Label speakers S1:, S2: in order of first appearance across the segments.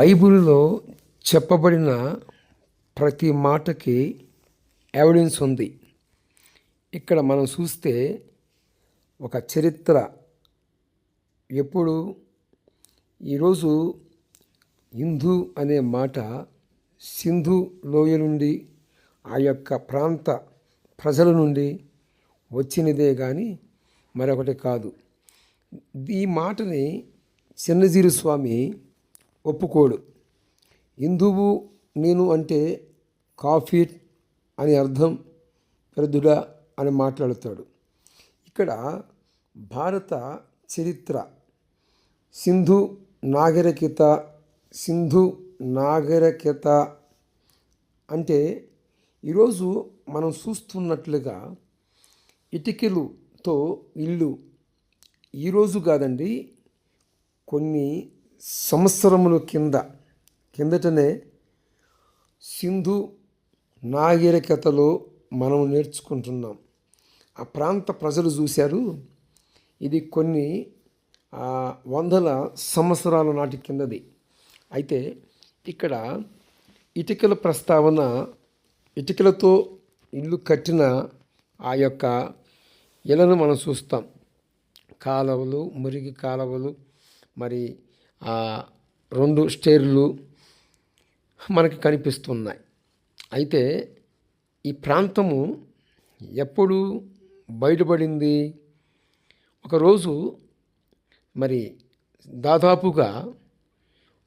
S1: బైబిల్లో చెప్పబడిన ప్రతి మాటకి ఎవిడెన్స్ ఉంది. ఇక్కడ మనం చూస్తే ఒక చరిత్ర. ఎప్పుడు? ఈరోజు హిందూ అనే మాట సింధు లోయ నుండి ఆ యొక్క ప్రాంత ప్రజల నుండి వచ్చినదే కానీ మరొకటి కాదు. ఈ మాటని చిన్నజీరు స్వామి ఒప్పుకోడు. హిందువు నేను అంటే కాఫీ అని అర్థం వృద్ధుడా అని మాట్లాడుతాడు. ఇక్కడ భారత చరిత్ర సింధు నాగరికత సింధు నాగరికత అంటే ఈరోజు మనం చూస్తున్నట్లుగా ఇటుకలుతో ఇల్లు ఈరోజు కాదండి కొన్ని సంవత్సరములు కింద కిందటనే సింధు నాగరికతలో మనం నేర్చుకుంటున్నాం. ఆ ప్రాంత ప్రజలు చూశారు. ఇది కొన్ని వందల సంవత్సరాల నాటి కిందది. అయితే ఇక్కడ ఇటుకల ప్రస్తావన ఇటుకలతో ఇల్లు కట్టిన ఆ యొక్క ఇళ్ళను మనం చూస్తాం. కాలువలు మురిగి కాలువలు మరి రెండు స్టేర్లు మనకి కనిపిస్తున్నాయి. అయితే ఈ ప్రాంతము ఎప్పుడు బయటపడింది? ఒకరోజు మరి దాదాపుగా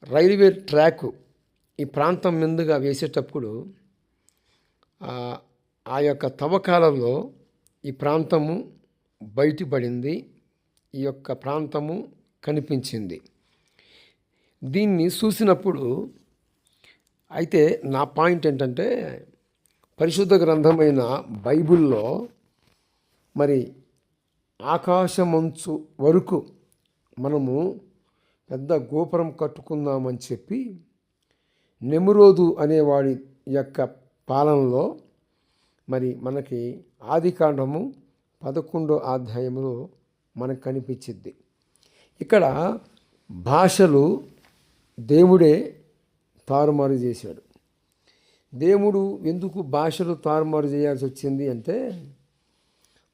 S1: రైల్వే ట్రాక్ ఈ ప్రాంతం మీదుగా వేసేటప్పుడు ఆ యొక్క తవ్వకాలలో ఈ ప్రాంతము బయటపడింది. ఈ యొక్క ప్రాంతము కనిపించింది. దీన్ని చూసినప్పుడు అయితే నా పాయింట్ ఏంటంటే పరిశుద్ధ గ్రంథమైన బైబిల్లో మరి ఆకాశమంచు వరకు మనము పెద్ద గోపురం కట్టుకుందామని చెప్పి నెమురోదు అనేవాడి యొక్క పాలనలో మరి మనకి ఆదికాండము పదకొండో అధ్యాయంలో మనకు కనిపించిద్ది ఇక్కడ భాషలు దేవుడే తారుమారు చేశాడు. దేవుడు ఎందుకు భాషలు తారుమారు చేయాల్సి వచ్చింది అంటే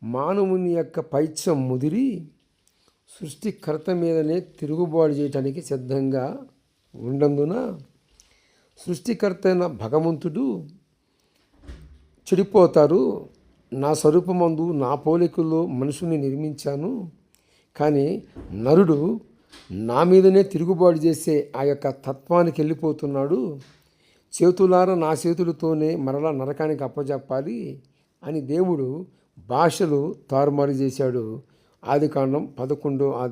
S1: మానవుని యొక్క పైత్యం ముదిరి సృష్టికర్త మీదనే తిరుగుబాటు చేయటానికి సిద్ధంగా ఉన్నందున సృష్టికర్త అయిన భగవంతుడు చెడిపోతారు. నా స్వరూపమందు నా పోలికల్లో మనుషుని నిర్మించాను. కానీ నరుడు నా మీదనే తిరుగుబాటు చేసే ఆ యొక్క తత్వానికి వెళ్ళిపోతున్నాడు. చేతులార నా చేతులతోనే మరలా నరకానికి అప్పజెప్పాలి అని దేవుడు భాషలు తారుమారు చేశాడు. ఆదికాండం పదకొండో అధ్యాయం